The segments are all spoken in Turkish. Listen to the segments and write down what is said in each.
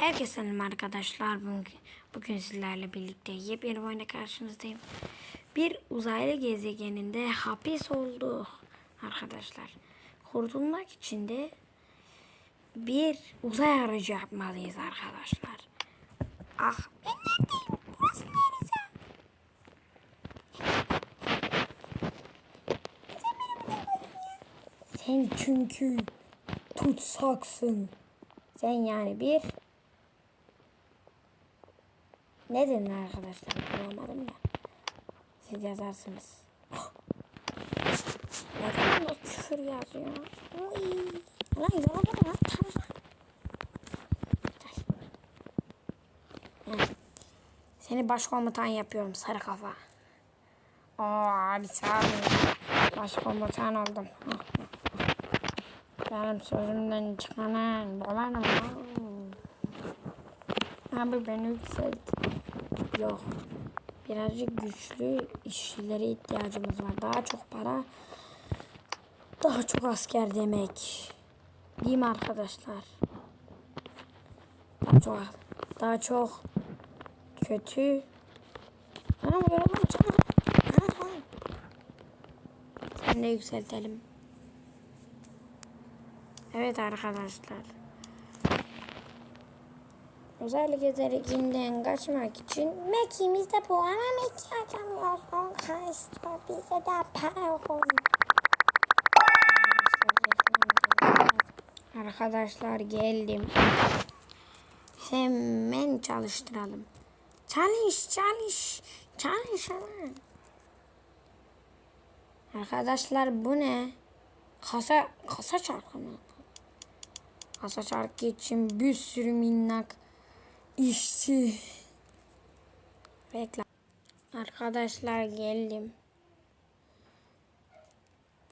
Herkese selam arkadaşlar. Bugün, bugün sizlerle birlikte yepyeni bir oyuna karşınızdayım. Bir uzaylı gezegeninde hapis olduk arkadaşlar. Kurtulmak için de bir uzay aracı yapmalıyız arkadaşlar. Ah ben neredeyim? Burası neresi? Sen çünkü tutsaksın. Sen yani bir ne dedin arkadaşlar bulamadım da. Siz yazarsınız. Neden burada küfür yazıyor? Uy. Lan yorulmadım lan. Heh. Seni başkomutan yapıyorum sarı kafa. Oo abi sağ olun. Başkomutan oldum. Benim sözümden çıkanın dolanım. Abi beni yükselt. Yok. Birazcık güçlü işçilere ihtiyacımız var. Daha çok para. Daha çok asker demek. Değil mi arkadaşlar? Daha çok daha çok kötü. Ana bu yorumu çabuk. Ana tamam. Sen de yükseltelim. Evet arkadaşlar. Uzaylı gezegeginden kaçmak için Mekimiz de bu ama Meki. On istiyor. Bize de para koy. Arkadaşlar geldim. Hemen çalıştıralım. Çalış çalış. Çalış hemen. Arkadaşlar bu ne? Kasa kasa çarkı mı? Kasa çarkı için bir sürü minnak işçi. Reklam. Arkadaşlar geldim.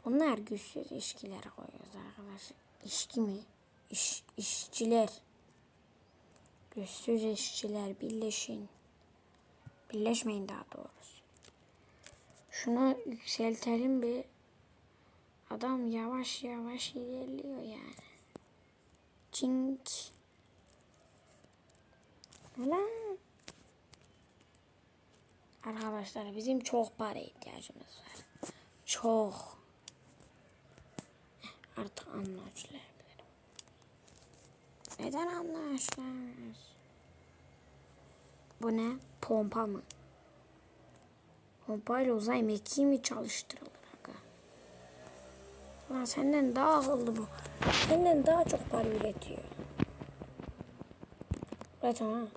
Bunlar güçsüz işçiler koyuyoruz arkadaşlar. İşki mi? İş, işçiler. Güçsüz işçiler birleşin. Birleşmeyin daha doğrusu. Şunu yükseltelim bir. Adam yavaş yavaş ilerliyor yani. Cink. Ulan. Arkadaşlar bizim çok para ihtiyacımız var. Çok. Artık anlaşılabilirim. Neden anlaşılıyoruz? Bu ne? Pompa mı? Pompayla uzay mekiği mi çalıştırılır? Aga? Lan senden daha akıllı bu. Senden daha çok para üretiyor. Üret ha.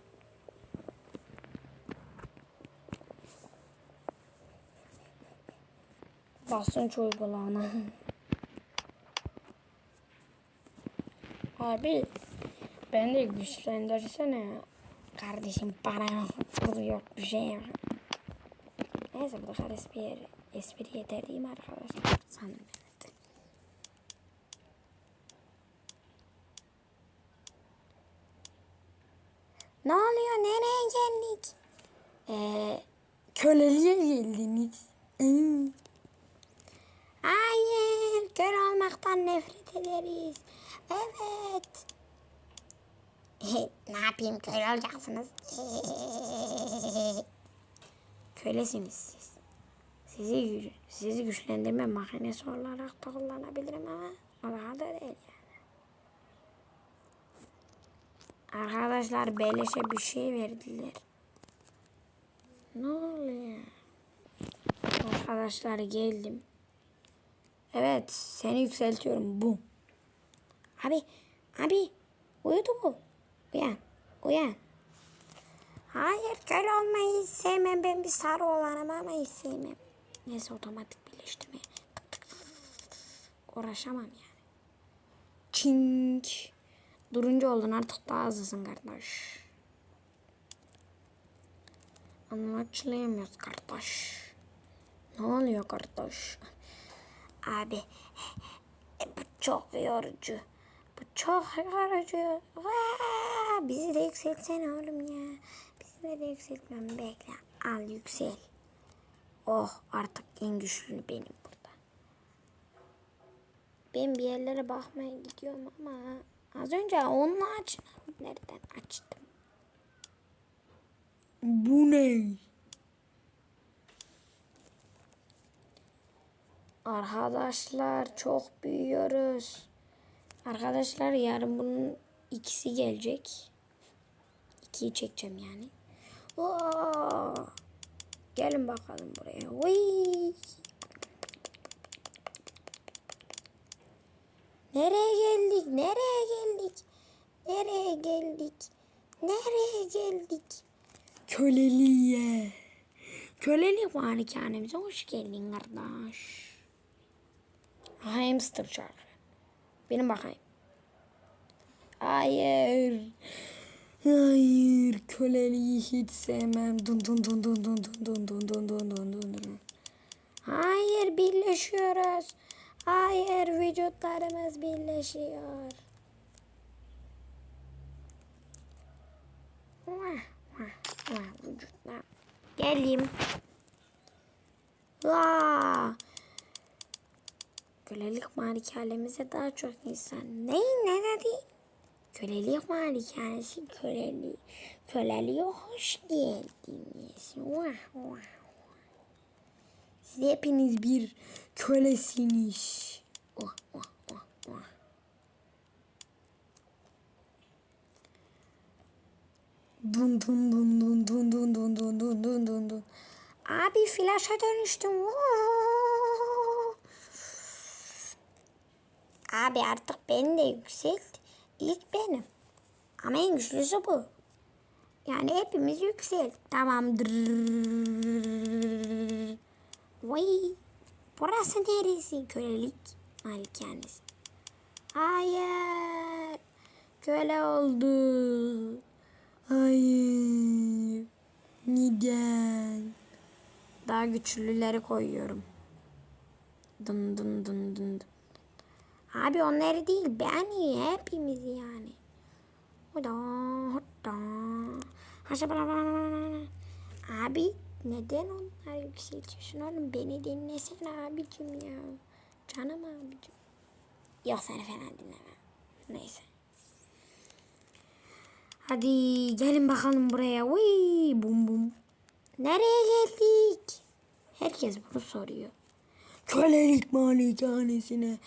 Basınç uygulama. Abi ben de güçlendirsene. Kardeşim para yok. Yok bir şey yok. Neyse bu kadar espri, espri yeter değil mi arkadaşlar? Sanırım. Ne oluyor? Nereye geldik? Ee, köleliğe geldiniz. Hayır, kör olmaktan nefret ederiz. Evet. ne yapayım, köle olacaksınız. Kölesiniz siz. Sizi, sizi güçlendirme makinesi olarak da kullanabilirim ama daha da değil yani. Arkadaşlar beleşe bir şey verdiler. Ne oluyor? Arkadaşlar geldim. Evet seni yükseltiyorum bu. Abi abi uyudu bu. Uyan uyan. Hayır köle olmayı sevmem. Ben bir sarı olanım ama hiç sevmem. Neyse otomatik birleştirme. Uğraşamam yani. Çink. Durunca oldun artık daha hızlısın kardeş. Anlaşılamıyoruz kardeş. Ne oluyor kardeş? Abi e, bu çok yorucu. Bu çok yorucu. Vaa, bizi de yükseltsene oğlum ya. Bizi de yükseltmem bekle. Al yüksel. Oh artık en güçlü benim burada. Ben bir yerlere bakmaya gidiyorum ama az önce onun için Nereden açtım? Bu ne? Arkadaşlar çok büyüyoruz. Arkadaşlar yarın bunun ikisi gelecek. İkiyi çekeceğim yani. Oo! Gelin bakalım buraya. Vay! Nereye geldik? Nereye geldik? Nereye geldik? Nereye geldik? Köleliğe. Kölelik malikanemize hoş geldin kardeş. Hamster şarkı. Benim bakayım. Hayır. Hayır. Köleliği hiç sevmem. Dun dun dun dun dun dun dun dun dun dun dun dun dun. Hayır birleşiyoruz. Hayır vücutlarımız birleşiyor. Vücutlar. Geleyim. Vaa. Kölelik malikanemize daha çok insan. Ne? Ne dedi? Kölelik malikanesi köleliği. Köleliğe hoş geldiniz. Vah vah. Siz hepiniz bir kölesiniz. Oh, oh, oh, oh. Dun dun dun dun dun dun dun dun dun dun dun. Abi flaşa dönüştüm. Vuu. Abi artık beni de yükselt. İlk benim. Ama en güçlüsü bu. Yani hepimiz yükselt. Tamamdır. Vay. Burası neresi? Kölelik malikanesi. Hayır. Köle oldu. Hayır. Neden? Daha güçlüleri koyuyorum. Dın dın dın dın. dın. Abi onları değil beni hepimizi yani. Hoda hoda. Abi neden onlar yükseltiyorsun oğlum? Beni dinlesene abicim ya. Canım abicim. Yok seni fena dinlemem. Neyse. Hadi gelin bakalım buraya. Uy, bum bum. Nereye geldik? Herkes bunu soruyor. Kölelik malikanesine.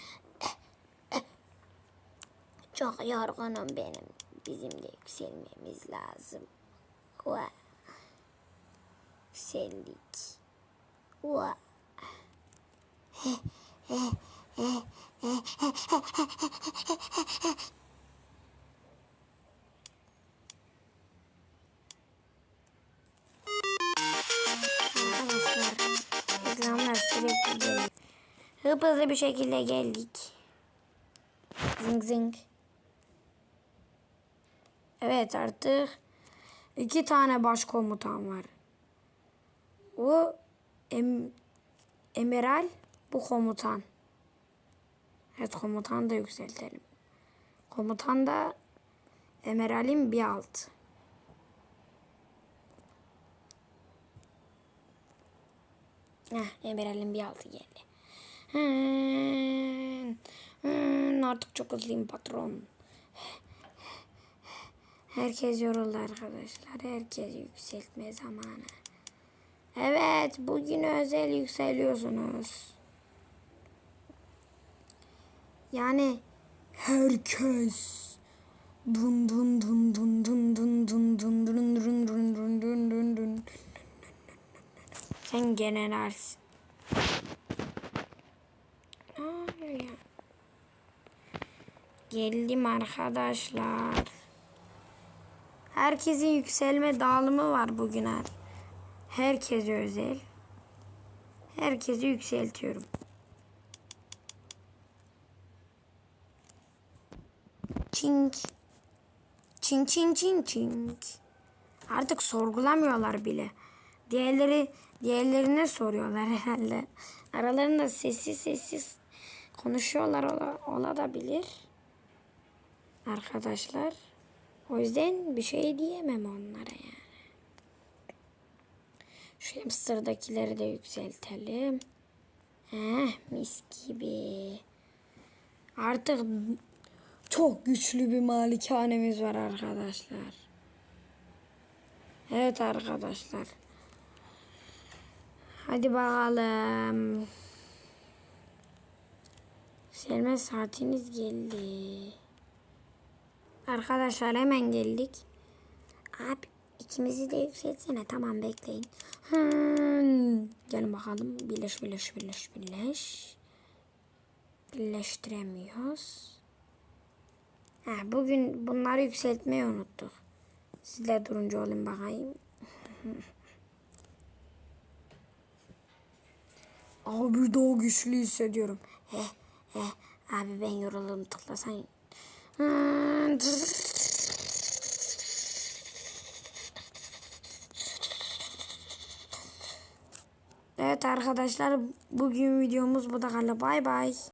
Çok yorgunum benim. Bizim de yükselmemiz lazım. Vay. Yükseldik. Arkadaşlar reklamlar. Hıp hızlı bir şekilde geldik. Zing zing. Evet artık iki tane başkomutan var. O em, Emeral bu komutan. Evet komutan da yükseltelim. Komutan da Emeral'in bir altı. Heh, Emeral'in bir altı geldi. Hmm, hmm, artık çok hızlıyım patron. Herkes yoruldu arkadaşlar. Herkes yükseltme zamanı. Evet, bugün özel yükseliyorsunuz. Yani herkes dun dun dun dun dun dun dun dun dun dun dun dun dun dun dun sen generalsin. Geldim arkadaşlar. Herkesin yükselme dağılımı var bugün her. Herkese özel. Herkesi yükseltiyorum. Çink. Çink çink çink çink. Artık sorgulamıyorlar bile. Diğerleri diğerlerine soruyorlar herhalde. Aralarında sessiz sessiz konuşuyorlar ola, ola da bilir. Arkadaşlar. O yüzden bir şey diyemem onlara yani. Şu hamsterdakileri de yükseltelim. Eh mis gibi. Artık Çok güçlü bir malikanemiz var arkadaşlar. Evet arkadaşlar. Hadi bakalım. Selma saatiniz geldi. Arkadaşlar hemen geldik. Abi ikimizi de yükseltsene. Tamam bekleyin. Hmm. Gelin bakalım. Birleş birleş birleş birleş. Birleştiremiyoruz. Ha, bugün bunları yükseltmeyi unuttuk. Sizler durunca olun bakayım. Abi daha güçlü hissediyorum. He he. Abi ben yoruldum tıklasan. Evet arkadaşlar bugün videomuz bu da kaldı. Bay bay.